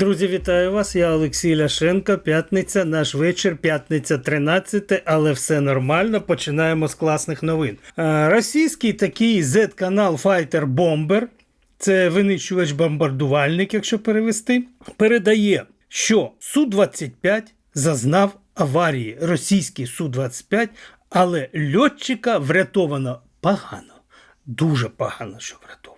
Друзі, вітаю вас! Я Олексій Ляшенко. П'ятниця, наш вечір, п'ятниця 13, але все нормально. Починаємо з класних новин. Е, Російський такий Z-канал Fighter Bomber, це винищувач бомбардувальник, якщо перевести, передає, що Су-25 зазнав аварії. Російський Су-25, але льотчика врятовано погано. Дуже погано, що врятовано.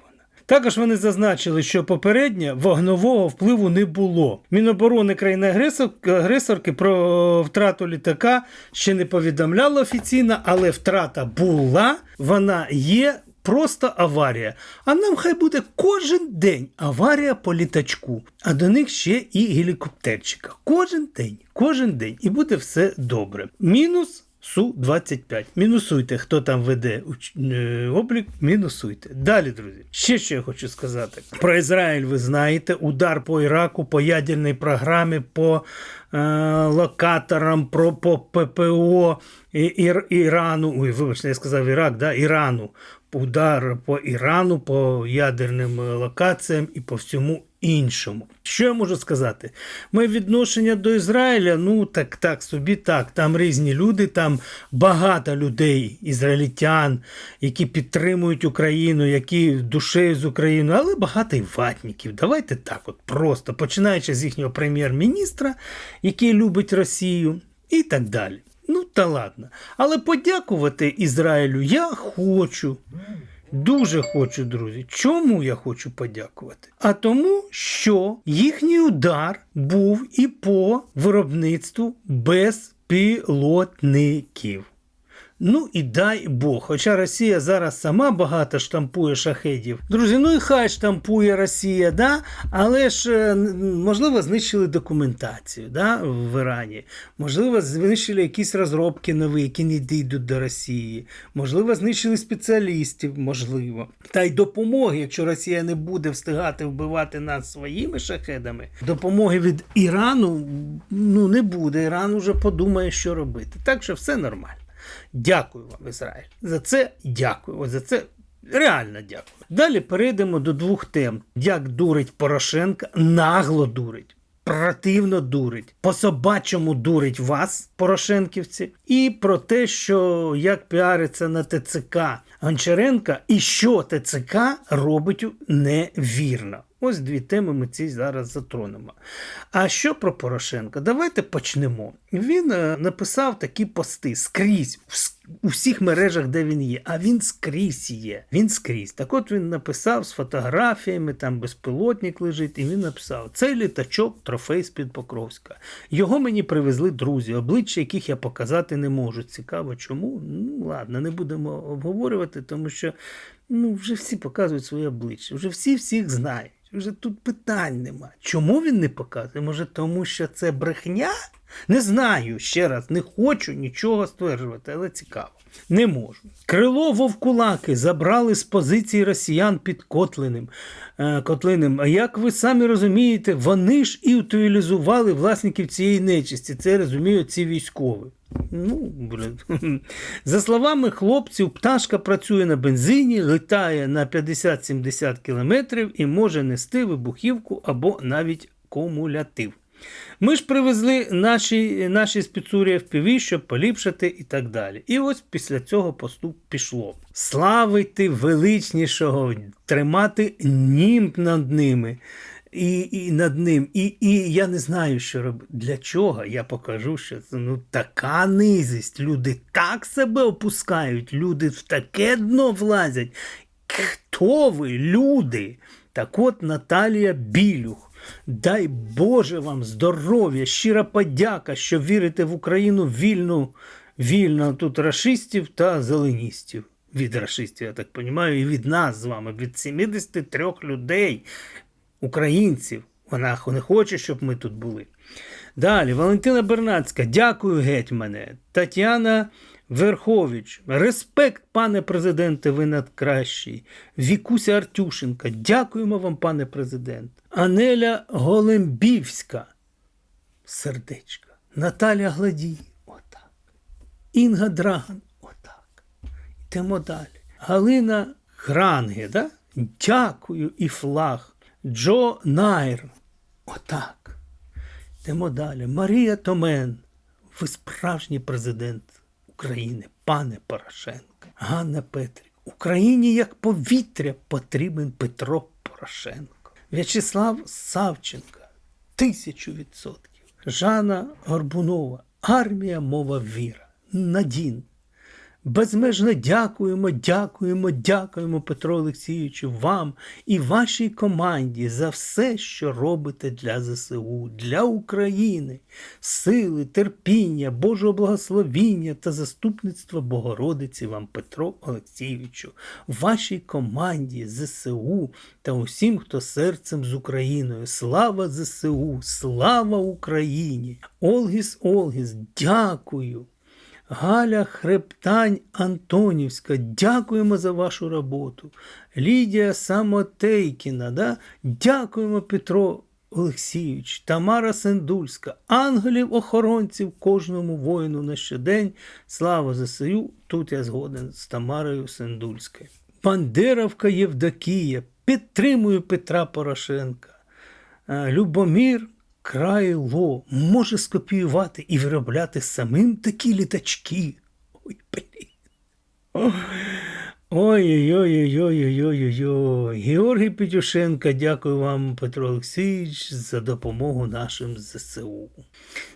Також вони зазначили, що попередньо вогнового впливу не було. Міноборони країни-агресорки про втрату літака ще не повідомляло офіційно, але втрата була, вона є. Просто аварія. А нам хай буде кожен день аварія по літачку, а до них ще і гелікоптерчика. Кожен день, кожен день, і буде все добре. Мінус Су-25. Мінусуйте, хто там веде е, облік, мінусуйте. Далі, друзі. Ще що я хочу сказати. Про Ізраїль ви знаєте, удар по Іраку, по ядерній програмі, по е, локаторам, про по ППО Ір, Ірану. Ой, вибачте, я сказав Ірак, да? Ірану. Удар по Ірану, по ядерним локаціям і по всьому іншому. Що я можу сказати? Моє відношення до Ізраїля, ну так, так, собі так. Там різні люди, там багато людей, ізраїльтян, які підтримують Україну, які душею з Україною, але багато і ватників. Давайте так, от просто починаючи з їхнього прем'єр-міністра, який любить Росію, і так далі. Та ладно. Але подякувати Ізраїлю я хочу. Дуже хочу, друзі. Чому я хочу подякувати? А тому, що їхній удар був і по виробництву безпілотників. Ну і дай Бог. Хоча Росія зараз сама багато штампує шахедів. Друзі, ну і хай штампує Росія, да? але ж е, можливо знищили документацію да? в Ірані. Можливо, знищили якісь розробки нові, які не дійдуть до Росії. Можливо, знищили спеціалістів, можливо. Та й допомоги, якщо Росія не буде встигати вбивати нас своїми шахедами, допомоги від Ірану ну не буде. Іран уже подумає, що робити. Так що все нормально. Дякую вам, Ізраїль. За це дякую. За це реально дякую. Далі перейдемо до двох тем: як дурить Порошенка, нагло дурить. Противно дурить, по собачому дурить вас, Порошенківці, і про те, що як піариться на ТЦК Гончаренка, і що ТЦК робить невірно. Ось дві теми ми ці зараз затронемо. А що про Порошенка? Давайте почнемо. Він е, написав такі пости скрізь у всіх мережах, де він є. А він скрізь є. Він скрізь. Так от він написав з фотографіями, там безпілотник лежить, і він написав: цей літачок трофей з-під Покровська. Його мені привезли друзі, обличчя яких я показати не можу. Цікаво, чому? Ну, ладно, не будемо обговорювати, тому що ну, вже всі показують своє обличчя, вже всі всіх знають. Вже тут питань нема. Чому він не показує? Може, тому що це брехня? Не знаю ще раз, не хочу нічого стверджувати, але цікаво. Не можу. Крило вовкулаки забрали з позиції росіян під Котлиним. Е, Котлиним. А як ви самі розумієте, вони ж і утилізували власників цієї нечисті. Це розуміють ці військові. Ну, блин. За словами хлопців, пташка працює на бензині, літає на 50-70 кілометрів і може нести вибухівку або навіть кумулятив. Ми ж привезли наші наші спецурі FPV, щоб поліпшити і так далі. І ось після цього поступ пішло. Славити величнішого, тримати німб над ними і і над ним. І і я не знаю, що робити. Для чого я покажу, що це ну, така низість. Люди так себе опускають, люди в таке дно влазять. Хто ви, люди? Так от Наталія Білюх. Дай Боже вам здоров'я, щира подяка, що вірите в Україну вільну, вільно тут рашистів та зеленістів. Від рашистів, я так розумію, і від нас з вами, від 73 людей, українців. Вона не хоче, щоб ми тут були. Далі, Валентина Бернацька, дякую гетьмане. Тетяна Верхович, респект, пане президенте, ви надкращий. Вікуся Артюшенка, дякуємо вам, пане президент. Анеля Голембівська, сердечка. Наталя Гладій, отак. Інга Драган, отак. Йдемо далі. Галина Гранге, да? дякую і флаг. Джо Найр. Отак. Йдемо далі. Марія Томен. Ви справжній президент України, пане Порошенко. Ганна Петрик. Україні як повітря потрібен Петро Порошенко. В'ячеслав Савченко, Тисячу відсотків. Жанна Горбунова. Армія, мова віра. Надін. Безмежно дякуємо, дякуємо, дякуємо, Петро Олексійовичу, вам і вашій команді за все, що робите для ЗСУ, для України, сили, терпіння, Божого благословіння та заступництва Богородиці вам, Петро Олексійовичу, вашій команді ЗСУ та усім, хто серцем з Україною. Слава ЗСУ, слава Україні! Олгіс Олгіс, дякую! Галя Хрептань Антонівська, дякуємо за вашу роботу. Лідія Самотейкіна, да? дякуємо Петро Олексійович, Тамара Сендульська, ангелів-охоронців кожному воїну на щодень. Слава ЗСУ, тут я згоден з Тамарою Сендульською. Бандеровка Євдокія, підтримую Петра Порошенка. Е, Любомір Крайло може скопіювати і виробляти самим такі літачки. Ой, блін. Ой-ой-ой-ой-ой-ой-ой-ой. Георгій Петюшенко, дякую вам, Петро Олексійович, за допомогу нашим ЗСУ.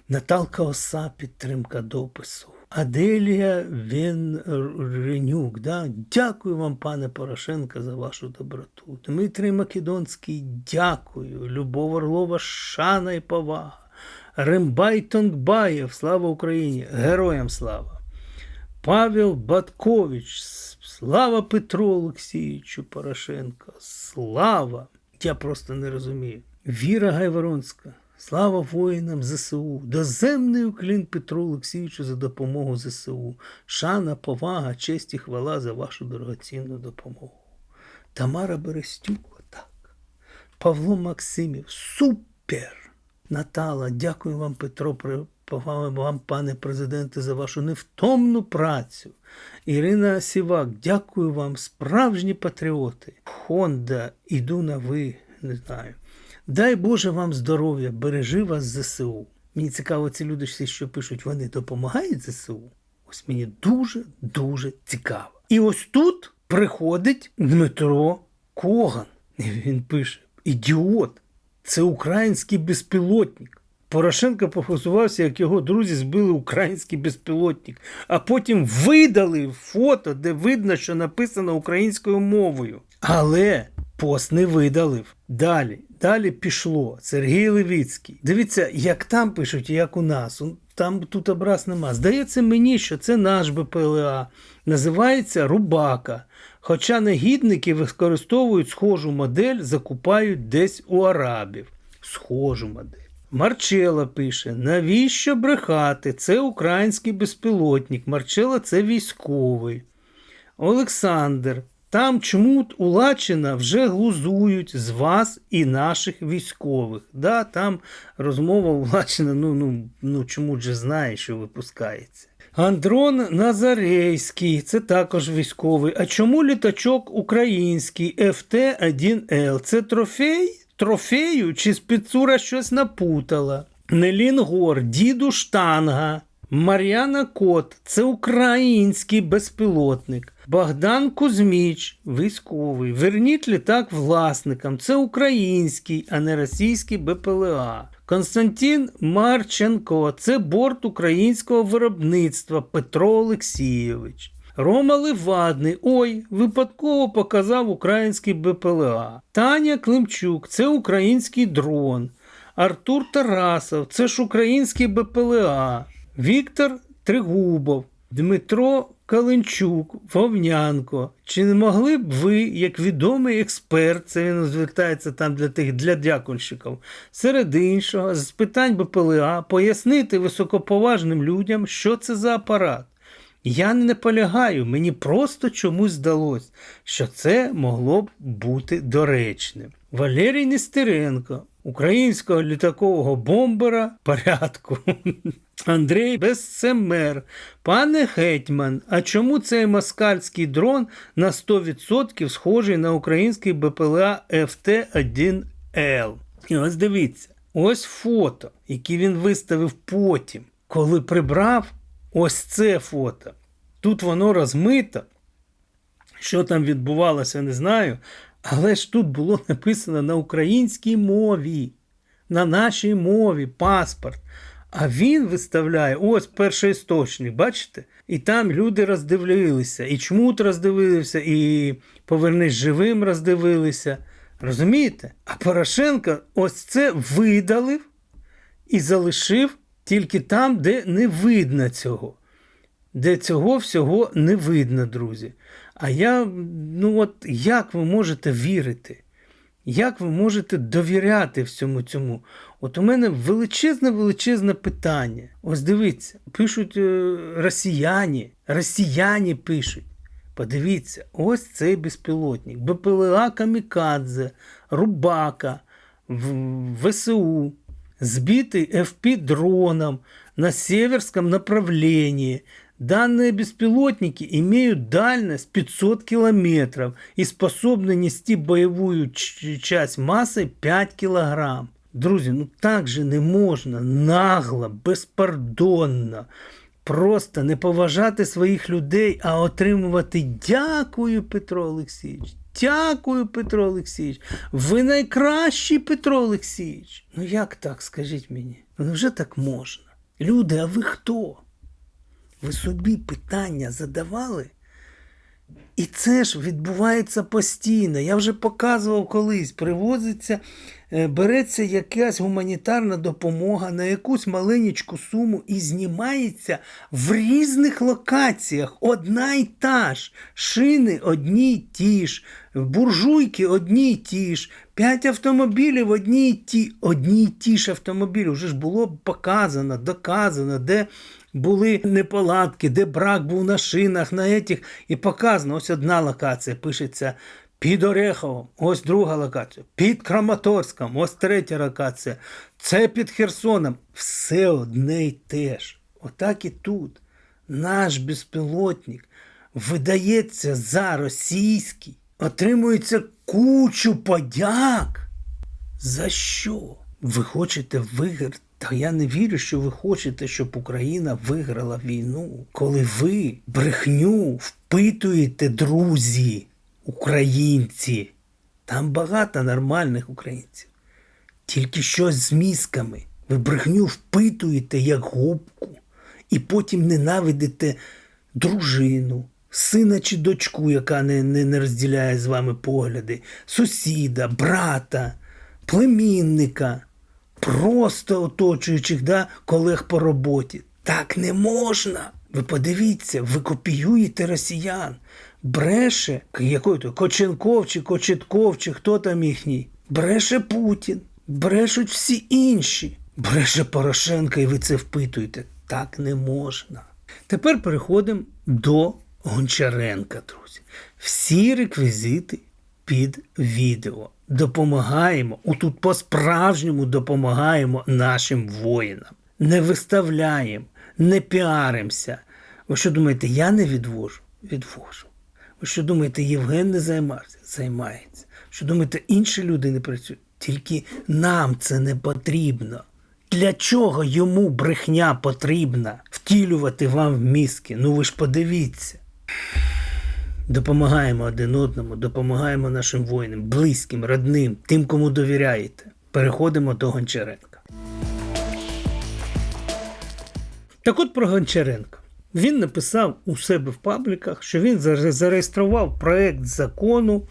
Наталка Оса, підтримка допису. Аделія Венренюк, да? дякую вам, пане Порошенко, за вашу доброту. Дмитрій Македонський, дякую. Любов Орлова, шана і повага. Римбай Тонгбаєв, слава Україні! Героям слава! Павел Баткович, слава Петру Олексійовичу Порошенко, слава! Я просто не розумію. Віра Гайворонська, слава воїнам ЗСУ, доземний уклін Петру Олексійовичу за допомогу ЗСУ, шана, повага, честь і хвала за вашу дорогоцінну допомогу. Тамара Берестюк, так. Павло Максимів, супер! Натала, дякую вам, Петро, вам, пане президенте, за вашу невтомну працю. Ірина Сівак, дякую вам, справжні патріоти. Хонда, іду на ви, не знаю. Дай Боже вам здоров'я, бережи вас ЗСУ. Мені цікаво, ці люди всі, що пишуть, вони допомагають ЗСУ. Ось мені дуже-дуже цікаво. І ось тут приходить Дмитро Коган. І він пише: Ідіот, це український безпілотник. Порошенко похизувався, як його друзі збили український безпілотник, а потім видали фото, де видно, що написано українською мовою. Але пост не видалив. Далі, далі пішло. Сергій Левіцький. Дивіться, як там пишуть, як у нас. Там тут образ нема. Здається мені, що це наш БПЛА. Називається Рубака. Хоча негідники використовують схожу модель, закупають десь у арабів. Схожу модель. Марчела пише: навіщо брехати? Це український безпілотник. Марчела це військовий. Олександр. Там чмут Улачина вже глузують з вас і наших військових. Да, там розмова Улачина, ну, ну, ну чому же знає, що випускається. Андрон Назарейський, це також військовий. А чому літачок український ФТ-1Л? Це трофей? Трофею чи спецура щось напутала? Нелін Гор, діду штанга. Мар'яна Кот, це український безпілотник. Богдан Кузьміч, військовий. Верніть літак власникам. Це український, а не російський БПЛА. Константин Марченко, це борт українського виробництва Петро Олексійович. Рома Левадний, ой, випадково показав український БПЛА. Таня Климчук, це український дрон. Артур Тарасов, це ж український БПЛА. Віктор Тригубов, Дмитро Калинчук, Вовнянко. Чи не могли б ви, як відомий експерт, це він звертається там для тих для дякунщиків, серед іншого, з питань БПЛА, пояснити високоповажним людям, що це за апарат? Я не наполягаю, мені просто чомусь здалось, що це могло б бути доречним. Валерій Нестеренко, українського літакового бомбера порядку. Андрій Безсемер. Пане Гетьман, а чому цей москальський дрон на 100% схожий на український БПЛА ФТ-1Л? І ось дивіться. Ось фото, які він виставив потім, коли прибрав ось це фото. Тут воно розмито. Що там відбувалося, не знаю. Але ж тут було написано на українській мові, на нашій мові паспорт. А він виставляє ось перший істочник, бачите? І там люди роздивилися, і чмут роздивилися, і повернись живим роздивилися. Розумієте? А Порошенко ось це видалив і залишив тільки там, де не видно цього. Де цього всього не видно, друзі. А я, ну от як ви можете вірити? Як ви можете довіряти всьому цьому? От у мене величезне величезне питання. Ось дивіться, пишуть е, росіяни, росіяни пишуть. Подивіться, ось цей безпілотник. БПЛА Камікадзе, Рубака, в- ВСУ, сбитый FP-дроном на северском направлении. Данные беспилотники имеют дальность 500 километров и способны нести боевую ч- часть массой 5 килограмм. Друзі, ну так же не можна нагло, безпардонно, просто не поважати своїх людей, а отримувати дякую, Петро Олексійович. Дякую, Петро Олексійович. Ви найкращий Петро Олексійович. Ну як так, скажіть мені? Ну вже так можна. Люди, а ви хто? Ви собі питання задавали? І це ж відбувається постійно. Я вже показував колись, привозиться, е, береться якась гуманітарна допомога на якусь маленьку суму і знімається в різних локаціях. Одна й та ж. Шини одні й ті ж, буржуйки одні й ті ж, п'ять автомобілів одні й ті, одні й ті ж автомобілі. Вже ж було показано, доказано, де були неполадки, де брак був на шинах, на етіх, і показано, ось одна локація пишеться під Ореховом, ось друга локація, під Краматорськом, ось третя локація, це під Херсоном. Все одне й те ж. Отак і тут. Наш безпілотник видається за російський, отримується кучу подяк. За що? Ви хочете виграти? Та я не вірю, що ви хочете, щоб Україна виграла війну, коли ви брехню впитуєте, друзі, українці. Там багато нормальних українців. Тільки щось з мізками. Ви брехню впитуєте як губку, і потім ненавидите дружину, сина чи дочку, яка не, не, не розділяє з вами погляди, сусіда, брата, племінника, просто оточуючих да, колег по роботі. Так не можна. Ви подивіться, ви копіюєте росіян. Бреше, який то Коченков чи Кочетков, чи хто там їхній. Бреше Путін, брешуть всі інші. Бреше Порошенко, і ви це впитуєте. Так не можна. Тепер переходимо до Гончаренка, друзі. Всі реквізити під відео. Допомагаємо, отут по-справжньому допомагаємо нашим воїнам. Не виставляємо, не піаримося. Ви що думаєте, я не відвожу? Відвожу. Ви що думаєте, Євген не займався? Займається. Що думаєте, інші люди не працюють? Тільки нам це не потрібно. Для чого йому брехня потрібна втілювати вам в мізки? Ну ви ж подивіться. Допомагаємо один одному, допомагаємо нашим воїнам, близьким, родним, тим, кому довіряєте. Переходимо до Гончаренка. Так от про Гончаренка. Він написав у себе в пабліках, що він зареєстрував проект закону,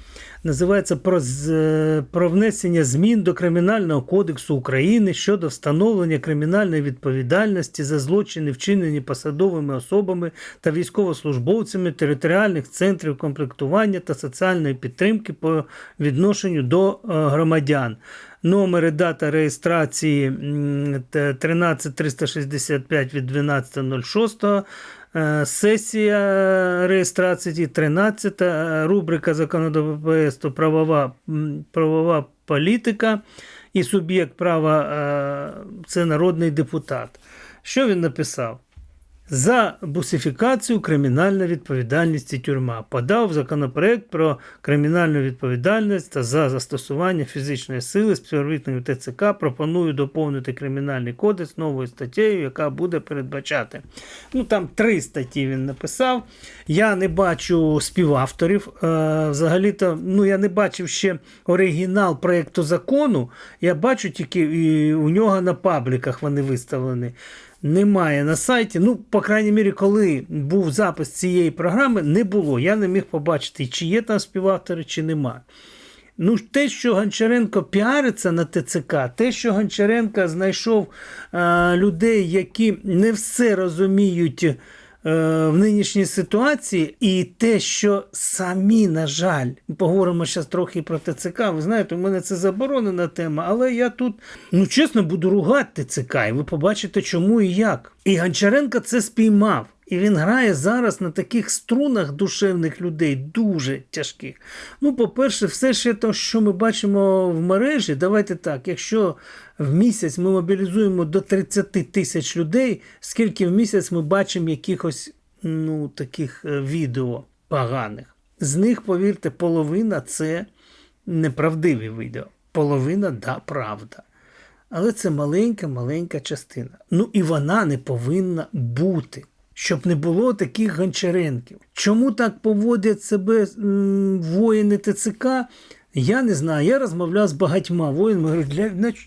називається про, з- про внесення змін до Кримінального кодексу України щодо встановлення кримінальної відповідальності за злочини, вчинені посадовими особами та військовослужбовцями територіальних центрів комплектування та соціальної підтримки по відношенню до е, громадян. Номер і дата реєстрації м, т- 13365 від 12.06. Е, Сесія реєстрації 13, е, рубрика законодавства правова, правова політика і суб'єкт права е, це народний депутат. Що він написав? За бусифікацію кримінальної відповідальності тюрма подав законопроект про кримінальну відповідальність та за застосування фізичної сили співробітників ТЦК. Пропоную доповнити кримінальний кодекс новою статтею, яка буде передбачати. Ну там три статті він написав. Я не бачу співавторів. Е, взагалі-то, ну я не бачив ще оригінал проєкту закону. Я бачу тільки і у нього на пабліках вони виставлені немає на сайті. Ну, по крайній мірі, коли був запис цієї програми, не було. Я не міг побачити, чи є там співавтори, чи нема. Ну, те, що Гончаренко піариться на ТЦК, те, що Гончаренко знайшов е, людей, які не все розуміють в нинішній ситуації, і те, що самі, на жаль, поговоримо зараз трохи про ТЦК. Ви знаєте, у мене це заборонена тема, але я тут, ну чесно, буду ругати ТЦК, і ви побачите, чому і як. І Гончаренко це спіймав. І він грає зараз на таких струнах душевних людей, дуже тяжких. Ну, по-перше, все ще те, що ми бачимо в мережі, давайте так, якщо в місяць ми мобілізуємо до 30 тисяч людей, скільки в місяць ми бачимо якихось ну, таких е, відео поганих. З них, повірте, половина це неправдиві відео. Половина да, правда. Але це маленька-маленька частина. Ну і вона не повинна бути щоб не було таких гончаренків. Чому так поводять себе воїни ТЦК? Я не знаю. Я розмовляв з багатьма воїнами.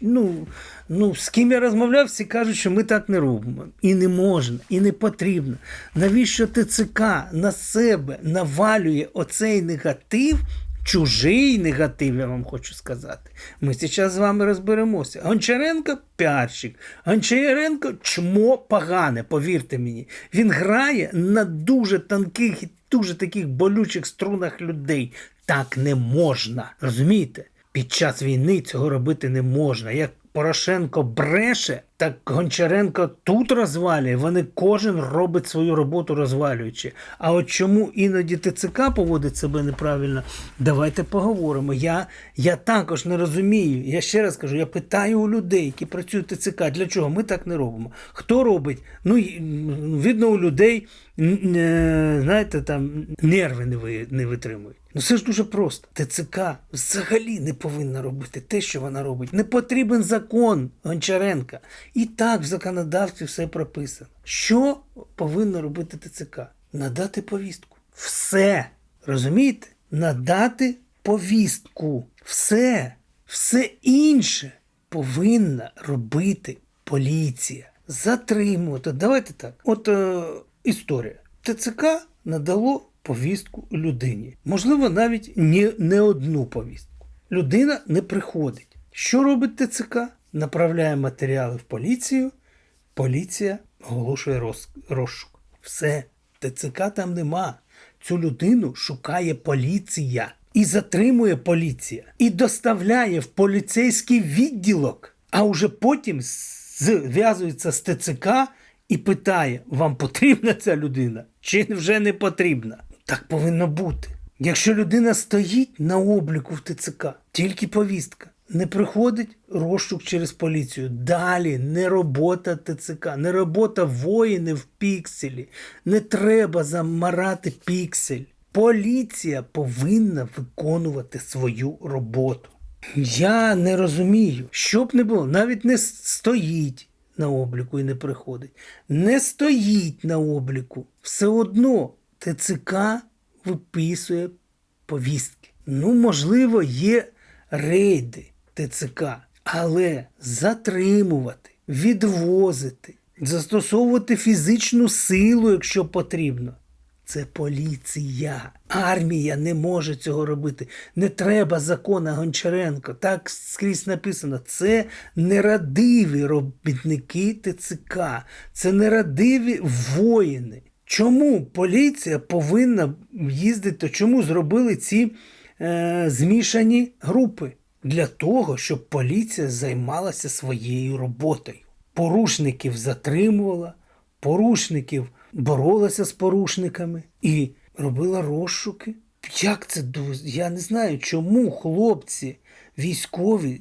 Ну, ну, з ким я розмовляв, всі кажуть, що ми так не робимо. І не можна, і не потрібно. Навіщо ТЦК на себе навалює оцей негатив? Чужий негатив, я вам хочу сказати. Ми зараз з вами розберемося. Гончаренко піарщик. Гончаренко чмо погане, повірте мені. Він грає на дуже тонких і дуже таких болючих струнах людей. Так не можна. Розумієте? Під час війни цього робити не можна. Як Порошенко бреше, так Гончаренко тут розвалює. Вони кожен робить свою роботу розвалюючи. А от чому іноді ТЦК поводить себе неправильно, давайте поговоримо. Я я також не розумію. Я ще раз кажу, я питаю у людей, які працюють в ТЦК, для чого ми так не робимо? Хто робить? Ну, видно, у людей знаєте, там нерви не ви, не витримують. Ну це ж дуже просто. ТЦК взагалі не повинна робити те, що вона робить. Не потрібен закон Гончаренка. І так в законодавстві все прописано. Що повинно робити ТЦК? Надати повістку. Все. Розумієте? Надати повістку. Все. Все інше повинна робити поліція. Затримувати. Давайте так. От е, історія. ТЦК надало повістку людині. Можливо, навіть не, не одну повістку. Людина не приходить. Що робить ТЦК? Направляє матеріали в поліцію, поліція оголошує розшук. Все, ТЦК там нема. Цю людину шукає поліція і затримує поліція, і доставляє в поліцейський відділок, а вже потім зв'язується з ТЦК і питає: вам потрібна ця людина чи вже не потрібна? Так повинно бути. Якщо людина стоїть на обліку в ТЦК, тільки повістка, не приходить розшук через поліцію. Далі не робота ТЦК, не робота воїнів в пікселі. Не треба замарати піксель. Поліція повинна виконувати свою роботу. Я не розумію, що б не було, навіть не стоїть на обліку і не приходить. Не стоїть на обліку. Все одно ТЦК виписує повістки. Ну, можливо, є рейди ТЦК, але затримувати, відвозити, застосовувати фізичну силу, якщо потрібно. Це поліція. Армія не може цього робити. Не треба закона Гончаренко. Так скрізь написано. Це нерадиві робітники ТЦК, це нерадиві воїни. Чому поліція повинна їздити? Чому зробили ці е, змішані групи? Для того, щоб поліція займалася своєю роботою. Порушників затримувала, порушників боролася з порушниками і робила розшуки. Як це Я не знаю, чому хлопці військові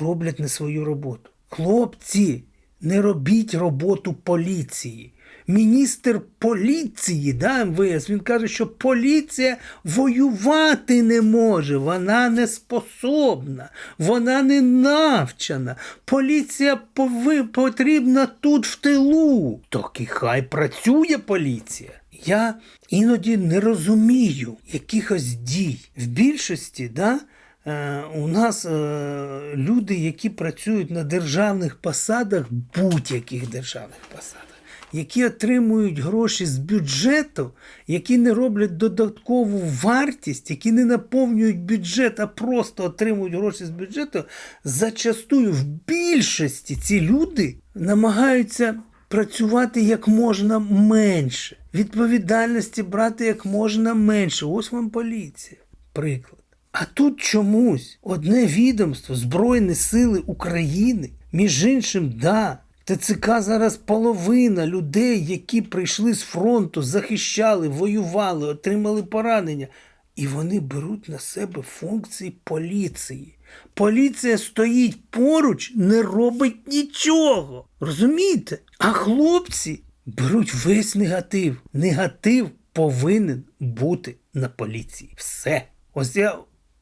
роблять не свою роботу. Хлопці, не робіть роботу поліції. Міністр поліції да, МВС, він каже, що поліція воювати не може, вона не способна, вона не навчена. Поліція пови, потрібна тут в тилу. Так і хай працює поліція. Я іноді не розумію якихось дій. В більшості, да, е, у нас е, люди, які працюють на державних посадах, будь-яких державних посадах, які отримують гроші з бюджету, які не роблять додаткову вартість, які не наповнюють бюджет, а просто отримують гроші з бюджету, зачастую в більшості ці люди намагаються працювати як можна менше, відповідальності брати як можна менше. Ось вам поліція. Приклад. А тут чомусь одне відомство Збройні Сили України, між іншим, да, ТЦК зараз половина людей, які прийшли з фронту, захищали, воювали, отримали поранення. І вони беруть на себе функції поліції. Поліція стоїть поруч, не робить нічого. Розумієте? А хлопці беруть весь негатив. Негатив повинен бути на поліції. Все. Ось я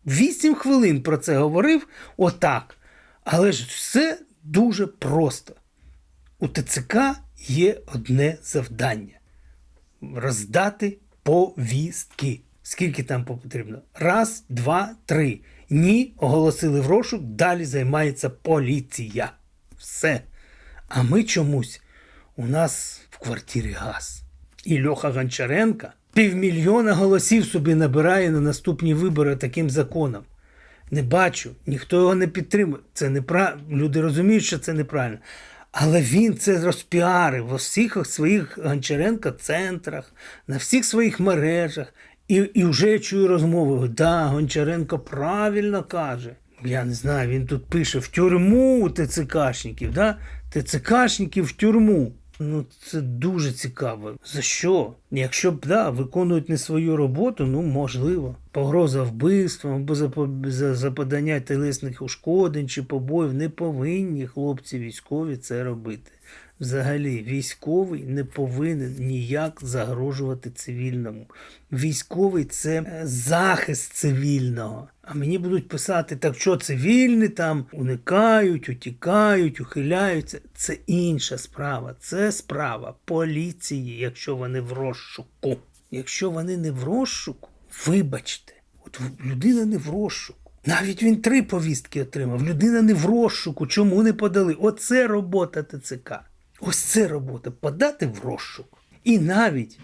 вісім хвилин про це говорив отак. Але ж все дуже просто. У ТЦК є одне завдання роздати повістки. Скільки там потрібно? Раз, два, три. Ні, оголосили в розшук, далі займається поліція. Все. А ми чомусь у нас в квартирі газ. І Льоха Гончаренка півмільйона голосів собі набирає на наступні вибори таким законом. Не бачу, ніхто його не підтримує. Це неправильно. Люди розуміють, що це неправильно. Але він це розпіарив в усіх своїх Гончаренко-центрах, на всіх своїх мережах. І, і вже я чую розмови. Да, Гончаренко правильно каже. Я не знаю, він тут пише в тюрму у ТЦКшників, да? ТЦКшників в тюрму. Ну, це дуже цікаво. За що? Якщо б да, виконують не свою роботу, ну можливо. Погроза вбивством або за, за, за подання телесних ушкоджень чи побоїв не повинні хлопці військові це робити. Взагалі, військовий не повинен ніяк загрожувати цивільному. Військовий це е, захист цивільного. А мені будуть писати, так що цивільні там уникають, утікають, ухиляються. Це інша справа. Це справа поліції, якщо вони в розшуку. Якщо вони не в розшуку, вибачте, от людина не в розшуку. Навіть він три повістки отримав. Людина не в розшуку. Чому не подали? Оце робота ТЦК. Ось це робота подати в розшук. І навіть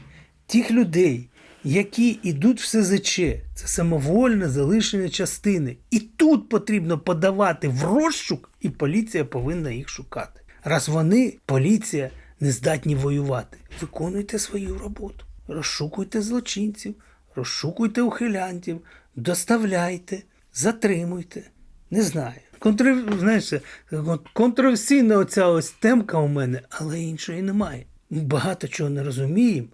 тих людей, які йдуть в СЗЧ, це самовольне залишення частини. І тут потрібно подавати в розшук, і поліція повинна їх шукати. Раз вони, поліція, не здатні воювати, виконуйте свою роботу. Розшукуйте злочинців, розшукуйте ухилянтів, доставляйте, затримуйте. Не знаю. Контр... Знаєш, контроверсійна оця ось темка у мене, але іншої немає. Багато чого не розуміємо.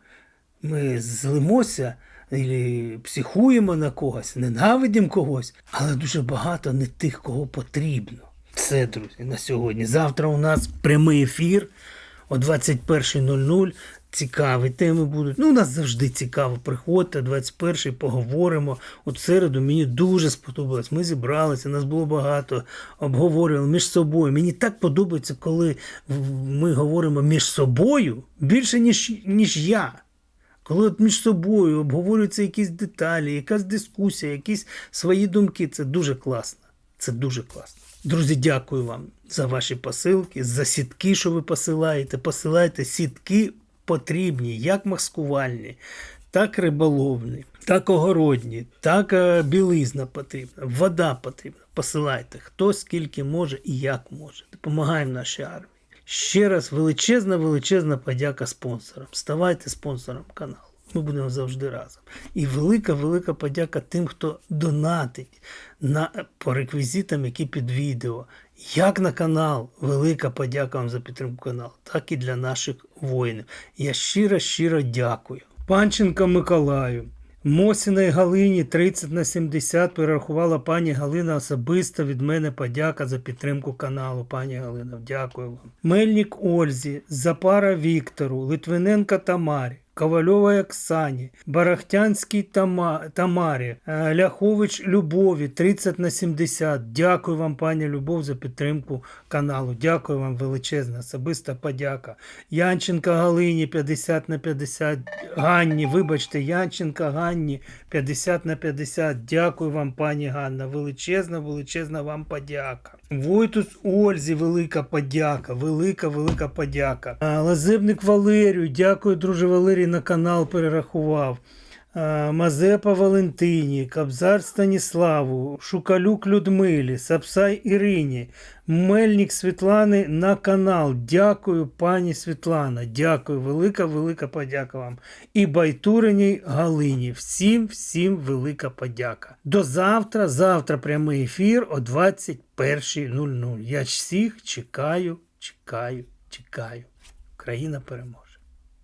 Ми злимося і психуємо на когось, ненавидимо когось, але дуже багато не тих, кого потрібно. Все, друзі, на сьогодні. Завтра у нас прямий ефір о 21.00. Цікаві теми будуть. Ну, у нас завжди цікаво. Приходьте, 21-й, поговоримо. От середу мені дуже сподобалось. Ми зібралися, нас було багато, обговорювали між собою. Мені так подобається, коли ми говоримо між собою більше, ніж, ніж я. Коли от між собою обговорюються якісь деталі, якась дискусія, якісь свої думки, це дуже класно. Це дуже класно. Друзі, дякую вам за ваші посилки, за сітки, що ви посилаєте. Посилайте сітки потрібні, як маскувальні, так риболовні, так огородні, так е, білизна потрібна, вода потрібна. Посилайте, хто скільки може і як може. Допомагаємо нашій армії. Ще раз величезна, величезна подяка спонсорам. Ставайте спонсором каналу. Ми будемо завжди разом. І велика, велика подяка тим, хто донатить на, по реквізитам, які під відео. Як на канал, велика подяка вам за підтримку каналу, так і для наших воїнів. Я щиро, щиро дякую. Панченко Миколаю, Мосіної Галині 30 на 70 перерахувала пані Галина особисто від мене подяка за підтримку каналу. Пані Галина, дякую вам. Мельник Ользі, Запара Віктору, Литвиненка Тамарі. Ковальової Оксані, Барахтянській Тама, Тамарі, е, Ляхович Любові 30 на 70. Дякую вам, пані Любов, за підтримку каналу. Дякую вам величезна, особиста подяка. Янченка Галині 50 на 50. Ганні, вибачте, Янченка Ганні 50 на 50. Дякую вам, пані Ганна. Величезна, величезна вам подяка. Войтус Ользі, велика подяка, велика, велика подяка. Лазебник Валерію, дякую, друже Валерій, на канал перерахував. Мазепа Валентині, Кобзар Станіславу, Шукалюк Людмилі, Сапсай Ірині, Мельник Світлани на канал. Дякую, пані Світлана. Дякую, велика, велика подяка вам. І Байтуриній Галині. Всім, всім велика подяка. До завтра. Завтра прямий ефір о 21.00. Я всіх чекаю, чекаю, чекаю. Країна переможе.